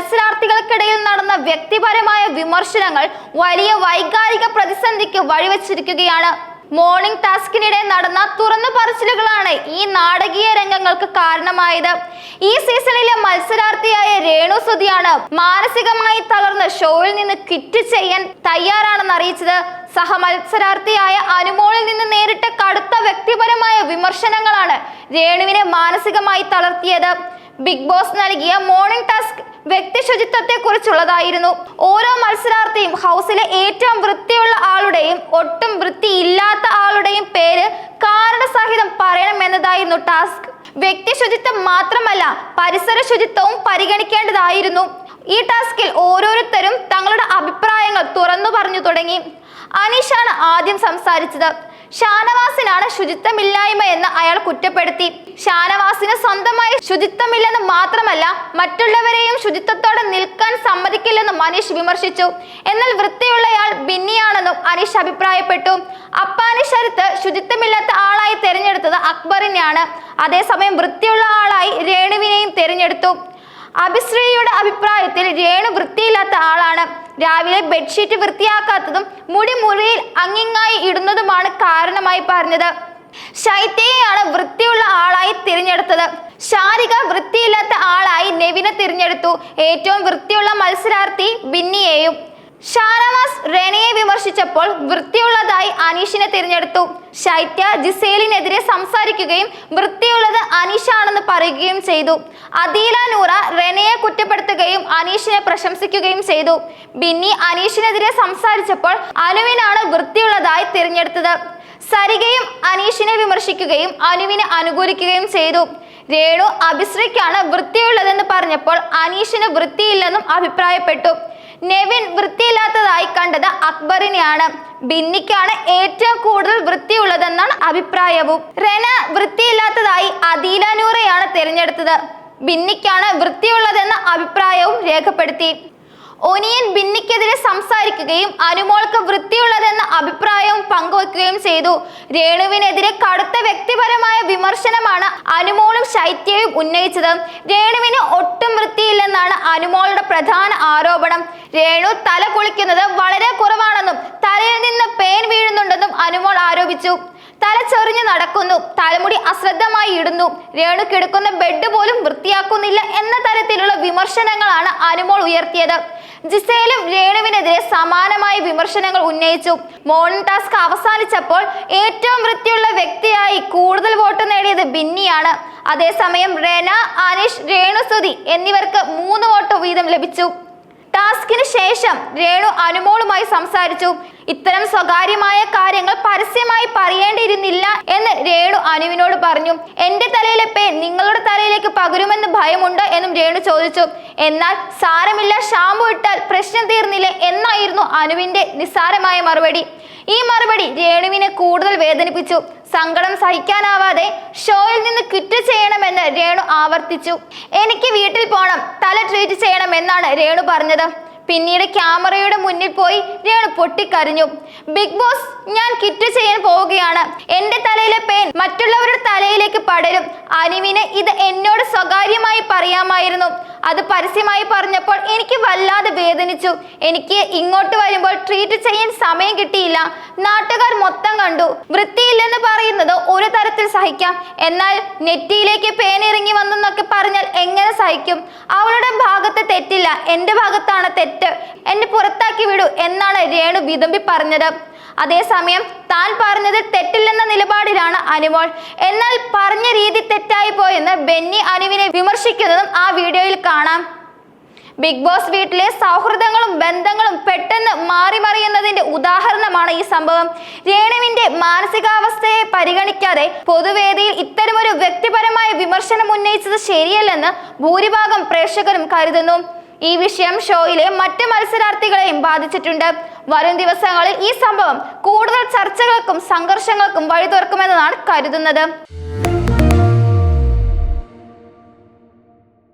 മത്സരാർത്ഥികൾക്കിടയിൽ നടന്ന വ്യക്തിപരമായ വിമർശനങ്ങൾ വലിയ വൈകാരിക പ്രതിസന്ധിക്ക് വഴിവെച്ചിരിക്കുകയാണ്. മോർണിംഗ് ടാസ്കിനിടെ നടന്ന തുറന്നു പറച്ചിലുകളാണ് ഈ നാടകീയ രംഗങ്ങൾക്ക് കാരണമായത്. ഈ സീസണിലെ മത്സരാർത്ഥിയായ രേണു സുധിയാണ് മാനസികമായി തളർന്ന് ഷോയിൽ നിന്ന് കിറ്റ് ചെയ്യാൻ തയ്യാറാണെന്ന് അറിയിച്ചത്. സഹമത്സരാർത്ഥിയായ അനുമോളിൽ നിന്ന് നേരിട്ട കടുത്ത വ്യക്തിപരമായ വിമർശനങ്ങളാണ് രേണുവിനെ മാനസികമായി തളർത്തിയത്. ബിഗ് ബോസ് നൽകിയ മോർണിംഗ് ടാസ്ക് വ്യക്തി ശുചിത്വത്തെ കുറിച്ചുള്ളതായിരുന്നു ഓരോ മത്സരാർത്ഥിയും ഹൗസിലെ ഏറ്റവും വൃത്തിയുള്ള ആളുടെയും ഒട്ടും വൃത്തിയില്ലാത്ത ആളുടെയും പേര് കാരണസഹിതം പറയണമെന്നതായിരുന്നു ടാസ്ക് വ്യക്തി ശുചിത്വം മാത്രമല്ല പരിസര ശുചിത്വവും പരിഗണിക്കേണ്ടതായിരുന്നു. ഈ ടാസ്കിൽ ഓരോരുത്തരും തങ്ങളുടെ അഭിപ്രായങ്ങൾ തുറന്നു പറഞ്ഞു തുടങ്ങി. അനീഷാണ് ആദ്യം സംസാരിച്ചത്. ഷാനവാസിനാണ് ശുചിത്വമില്ലായ്മ എന്ന് അയാൾ കുറ്റപ്പെടുത്തി. ഷാനവാസിന് സ്വന്തമായി ശുചിത്വമില്ലെന്ന് മാത്രമല്ല മറ്റുള്ളവരെയും ശുചിത്വത്തോടെ നിൽക്കാൻ സമ്മതിക്കില്ലെന്നും മനീഷ് വിമർശിച്ചു. എന്നാൽ വൃത്തിയുള്ളയാൾ ബിന്നിയാണെന്നും അനീഷ് അഭിപ്രായപ്പെട്ടു. അപ്പാനി ശരത്ത് ശുചിത്വമില്ലാത്ത ആളായി തെരഞ്ഞെടുത്തത് അക്ബറിനെയാണ്. അതേസമയം വൃത്തിയുള്ള ആളായി രേണുവിനെയും തെരഞ്ഞെടുത്തു. അഭിശ്രീയുടെ അഭിപ്രായത്തിൽ രേണു വൃത്തിയില്ലാത്ത ആളാണ്. രാവിലെ ബെഡ്ഷീറ്റ് വൃത്തിയാക്കാത്തതും മുടി മുറിയിൽ അങ്ങിങ്ങായി ഇടുന്നതുമാണ് കാരണമായി പറഞ്ഞത്. ശൈത്യയെയാണ് വൃത്തിയുള്ള ആളായി തിരഞ്ഞെടുത്തത്. ശാരിക വൃത്തിയില്ലാത്ത ആളായി നെവിനെ തിരഞ്ഞെടുത്തു. ഏറ്റവും വൃത്തിയുള്ള മത്സരാർത്ഥി ബിന്നിയെയും. ഷാനവാസ് റെനയെ വിമർശിച്ചപ്പോൾ വൃത്തിയുള്ളതായി അനീഷിനെ തിരഞ്ഞെടുത്തു. ശൈത്യ ജിസേലിനെതിരെ സംസാരിക്കുകയും വൃത്തിയുള്ളത് അനീഷാണെന്ന് പറയുകയും ചെയ്തു. അദീല നൂറ റെനയെ കുറ്റപ്പെടുത്തുകയും അനീഷിനെ പ്രശംസിക്കുകയും ചെയ്തു. ബിന്നി അനീഷിനെതിരെ സംസാരിച്ചപ്പോൾ അനുവിനാണ് വൃത്തിയുള്ളതായി തിരഞ്ഞെടുത്തത്. സരികയും അനീഷിനെ വിമർശിക്കുകയും അനുവിനെ അനുകൂലിക്കുകയും ചെയ്തു. രേണു അഭിശ്രീക്കാണ് വൃത്തിയുള്ളതെന്ന് പറഞ്ഞപ്പോൾ അനീഷിന് വൃത്തിയില്ലെന്നും അഭിപ്രായപ്പെട്ടു. നെവിൻ വൃത്തിയില്ലാത്തതായി കണ്ടത് അക്ബറിനെയാണ്. ബിന്നിക്കാണ് ഏറ്റവും കൂടുതൽ വൃത്തിയുള്ളതെന്നാണ് അഭിപ്രായവും. റെന വൃത്തിയില്ലാത്തതായി അദീല നൂറയാണ് തിരഞ്ഞെടുത്തത്. ബിന്നിക്കാണ് വൃത്തിയുള്ളതെന്ന അഭിപ്രായവും രേഖപ്പെടുത്തി. ഒനിയൻ ബിന്നിക്കെതിരെ സംസാരിക്കുകയും അനുമോൾക്ക് വൃത്തിയുള്ളതെന്ന അഭിപ്രായവും പങ്കുവെക്കുകയും ചെയ്തു. രേണുവിനെതിരെ കടുത്ത വ്യക്തിപരമായ വിമർശനമാണ് അനുമോളും ശൈത്യയും ഉന്നയിച്ചത്. രേണുവിന് ഒട്ടും വൃത്തിയില്ലെന്നാണ് അനുമോളുടെ പ്രധാന ആരോപണം. രേണു തല കുളിക്കുന്നത് വളരെ കുറവാണെന്നും തലയിൽ നിന്ന് പേൻ വീഴുന്നുണ്ടെന്നും അനുമോൾ ആരോപിച്ചു. തല ചൊറിഞ്ഞു നടക്കുന്നു. തലമുടി അശ്രദ്ധമായി ഇടുന്നു. രേണു കിടക്കുന്ന ബെഡ് പോലും വൃത്തിയാക്കുന്നില്ല എന്ന തരത്തിലുള്ള വിമർശനങ്ങളാണ് അനുമോൾ ഉയർത്തിയത്. ജിസയിലും രേണുവിനെതിരെ സമാനമായ വിമർശനങ്ങൾ ഉന്നയിച്ചു. മോർണിംഗ് ടാസ്ക് അവസാനിച്ചപ്പോൾ ഏറ്റവും വൃത്തിയുള്ള വ്യക്തിയായി കൂടുതൽ വോട്ട് നേടിയത് ബിന്നിയാണ്. അതേസമയം റെന അനീഷ് രേണുസുതി എന്നിവർക്ക് മൂന്ന് വോട്ട് വീതം ലഭിച്ചു. ടാസ്കിന് ശേഷം രേണു അനുമോളുമായി സംസാരിച്ചു. ഇത്തരം സ്വകാര്യമായ കാര്യങ്ങൾ പരസ്യമായി പറയേണ്ടിയിരുന്നില്ല എന്ന് രേണു അനുവിനോട് പറഞ്ഞു. എന്റെ തലയിലെ പേൻ നിങ്ങളുടെ തലയിലേക്ക് പകരുമെന്ന് ഭയമുണ്ട് എന്നും രേണു ചോദിച്ചു. എന്നാൽ സാരമില്ല ഷാമ്പു ഇട്ടാൽ പ്രശ്നം തീർന്നില്ലേ എന്നായിരുന്നു അനുവിന്റെ നിസ്സാരമായ മറുപടി. ഈ മറുപടി രേണുവിനെ കൂടുതൽ വേദനിപ്പിച്ചു. സങ്കടം സഹിക്കാനാവാതെ ഷോയിൽ നിന്ന് ക്വിറ്റ് ചെയ്യണമെന്ന് രേണു ആവർത്തിച്ചു. എനിക്ക് വീട്ടിൽ പോണം തല ട്രീറ്റ് ചെയ്യണം എന്നാണ് രേണു പറഞ്ഞത്. പിന്നീട് ക്യാമറയുടെ മുന്നിൽ പോയി രേണു പൊട്ടിക്കരഞ്ഞു. ബിഗ് ബോസ് ഞാൻ കിറ്റ് ചെയ്യാൻ പോവുകയാണ്. എന്റെ തലയിലെ പേൻ മറ്റുള്ളവരുടെ തലയിലേക്ക് പടരും. അനുവിന് ഇത് എന്നോട് സ്വകാര്യമായി പറയാമായിരുന്നു. അത് പരസ്യമായി പറഞ്ഞപ്പോൾ എനിക്ക് വല്ലാതെ വേദനിച്ചു. എനിക്ക് ഇങ്ങോട്ട് വരുമ്പോൾ ട്രീറ്റ് ചെയ്യാൻ സമയം കിട്ടിയില്ല. നാട്ടുകാർ മൊത്തം കണ്ടു. വൃത്തിയില്ലെന്ന് പറയുന്നത് ഒരു തരത്തിൽ സഹിക്കാം. എന്നാൽ നെറ്റിയിലേക്ക് പേനിറങ്ങി വന്നെന്നൊക്കെ പറഞ്ഞാൽ എങ്ങനെ സഹിക്കും? അവളുടെ ഭാഗത്ത് തെറ്റില്ല. എന്റെ ഭാഗത്താണ് തെറ്റ്. എന്നെ പുറത്താക്കി വിടൂ എന്നാണ് രേണു വിതമ്പി പറഞ്ഞത്. അതേസമയം താൻ പറഞ്ഞതിൽ തെറ്റില്ലെന്ന നിലപാടിലാണ് അനുമോൾ. എന്നാൽ പറഞ്ഞ രീതി തെറ്റായി പോയെന്ന് ബെന്നി അനുവിനെ വിമർശിക്കുന്നതും ആ വീഡിയോയിൽ കാണാം. ബിഗ് ബോസ് വീട്ടിലെ സൗഹൃദങ്ങളും ഉദാഹരണമാണ് ഈ സംഭവം. രേണുവിന്റെ മാനസികാവസ്ഥയെ പരിഗണിക്കാതെ പൊതുവേദിയിൽ ഇത്തരമൊരു വ്യക്തിപരമായ വിമർശനം ഉന്നയിച്ചത് ശരിയല്ലെന്ന് ഭൂരിഭാഗം പ്രേക്ഷകരും കരുതുന്നു. ഈ വിഷയം ഷോയിലെ മറ്റ് മത്സരാർത്ഥികളെയും ബാധിച്ചിട്ടുണ്ട്. വരും ദിവസങ്ങളിൽ ഈ സംഭവം കൂടുതൽ ചർച്ചകൾക്കും സംഘർഷങ്ങൾക്കും വഴി തുറക്കുമെന്നാണ് കരുതുന്നത്.